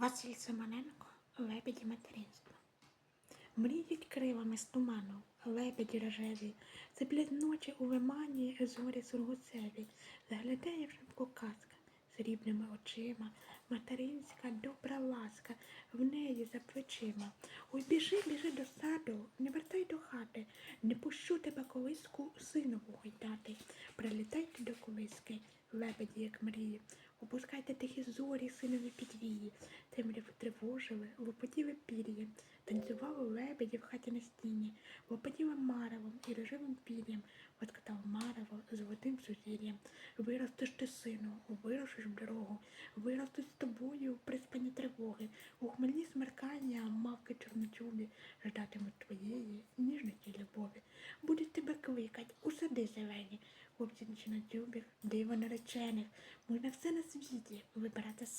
Василь Семененко, лебеді материнства. Мріють крилами з туману, лебеді рожеві, Сиплять ночі у лимані зорі сургуцеві, Заглядає в шибку казка срібними очима, Материнська добра ласка в неї за плечима. Ой, біжи, біжи до саду, пущу тебе колиску синову гойдати. Прилітайте до колиски, лебеді, як мрії, Опускайте тихі зорі, синові підвії, темряву тривожили, лопотіли пір'я, танцювали лебеді в хаті на стіні, лопотіли маревом і рожевим пір'ям, Откатав марево золотим сузір'ям. Виростеш ти, сину, вирушиш в дорогу, виростуть з тобою приспані тривоги, у хмельні смеркання мавки чорночубі ждатимуть твоєї ніжності кликать у сади зелені, хлопці чинотюбів, диво наречених, можна все на світі вибирати сина.